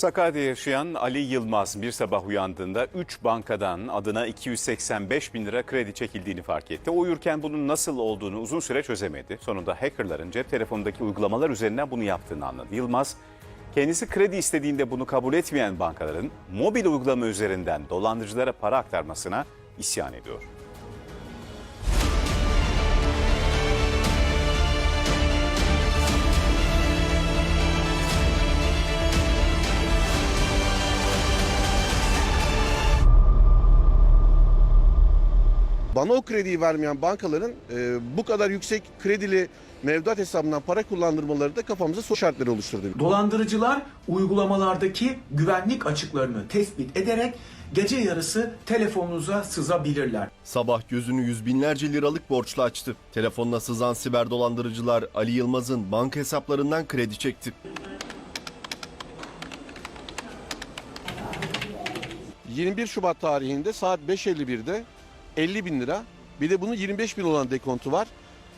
Sakarya'da yaşayan Ali Yılmaz bir sabah uyandığında 3 bankadan adına 285 bin lira kredi çekildiğini fark etti. Uyurken bunun nasıl olduğunu uzun süre çözemedi. Sonunda hackerların cep telefonundaki uygulamalar üzerinden bunu yaptığını anladı. Yılmaz kendisi kredi istediğinde bunu kabul etmeyen bankaların mobil uygulama üzerinden dolandırıcılara para aktarmasına isyan ediyor. Bana o krediyi vermeyen bankaların e, bu kadar yüksek kredili mevduat hesabından para kullandırmaları da kafamıza soru şartları oluşturdu. Dolandırıcılar uygulamalardaki güvenlik açıklarını tespit ederek gece yarısı telefonunuza sızabilirler. Sabah gözünü yüz binlerce liralık borçla açtı. Telefonuna sızan siber dolandırıcılar Ali Yılmaz'ın banka hesaplarından kredi çekti. Hı. 21 Şubat tarihinde saat 5.51'de 50 bin lira bir de bunun 25 bin olan dekontu var.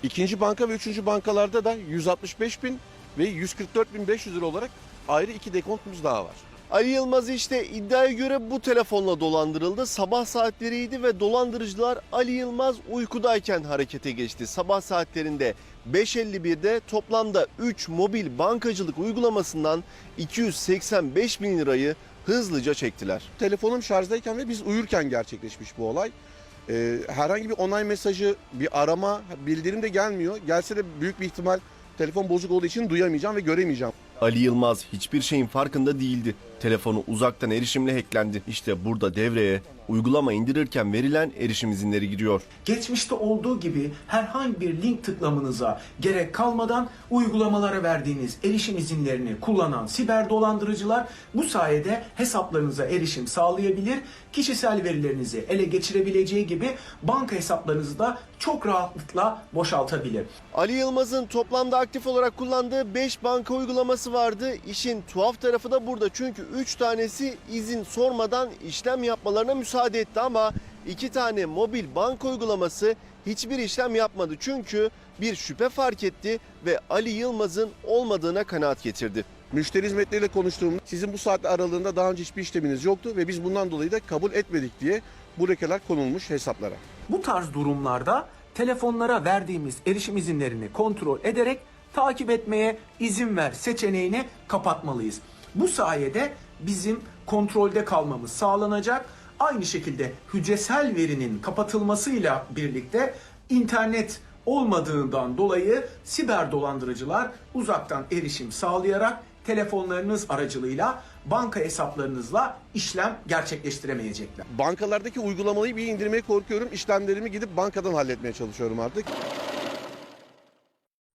İkinci banka ve üçüncü bankalarda da 165 bin ve 144 bin 500 lira olarak ayrı iki dekontumuz daha var. Ali Yılmaz işte iddiaya göre bu telefonla dolandırıldı. Sabah saatleriydi ve dolandırıcılar Ali Yılmaz uykudayken harekete geçti. Sabah saatlerinde 5.51'de toplamda 3 mobil bankacılık uygulamasından 285 bin lirayı hızlıca çektiler. Telefonum şarjdayken ve biz uyurken gerçekleşmiş bu olay. Ee, herhangi bir onay mesajı, bir arama, bildirim de gelmiyor. Gelse de büyük bir ihtimal telefon bozuk olduğu için duyamayacağım ve göremeyeceğim. Ali Yılmaz hiçbir şeyin farkında değildi. Telefonu uzaktan erişimle hacklendi. İşte burada devreye uygulama indirirken verilen erişim izinleri giriyor. Geçmişte olduğu gibi herhangi bir link tıklamanıza gerek kalmadan uygulamalara verdiğiniz erişim izinlerini kullanan siber dolandırıcılar bu sayede hesaplarınıza erişim sağlayabilir, kişisel verilerinizi ele geçirebileceği gibi banka hesaplarınızı da çok rahatlıkla boşaltabilir. Ali Yılmaz'ın toplamda aktif olarak kullandığı 5 banka uygulaması vardı. İşin tuhaf tarafı da burada çünkü 3 tanesi izin sormadan işlem yapmalarına müsaade etti ama 2 tane mobil banka uygulaması hiçbir işlem yapmadı. Çünkü bir şüphe fark etti ve Ali Yılmaz'ın olmadığına kanaat getirdi. Müşteri hizmetleriyle konuştuğumda sizin bu saat aralığında daha önce hiçbir işleminiz yoktu ve biz bundan dolayı da kabul etmedik diye bu lekeler konulmuş hesaplara. Bu tarz durumlarda telefonlara verdiğimiz erişim izinlerini kontrol ederek takip etmeye izin ver seçeneğini kapatmalıyız. Bu sayede bizim kontrolde kalmamız sağlanacak. Aynı şekilde hücresel verinin kapatılmasıyla birlikte internet olmadığından dolayı siber dolandırıcılar uzaktan erişim sağlayarak telefonlarınız aracılığıyla banka hesaplarınızla işlem gerçekleştiremeyecekler. Bankalardaki uygulamayı bir indirmeye korkuyorum. İşlemlerimi gidip bankadan halletmeye çalışıyorum artık.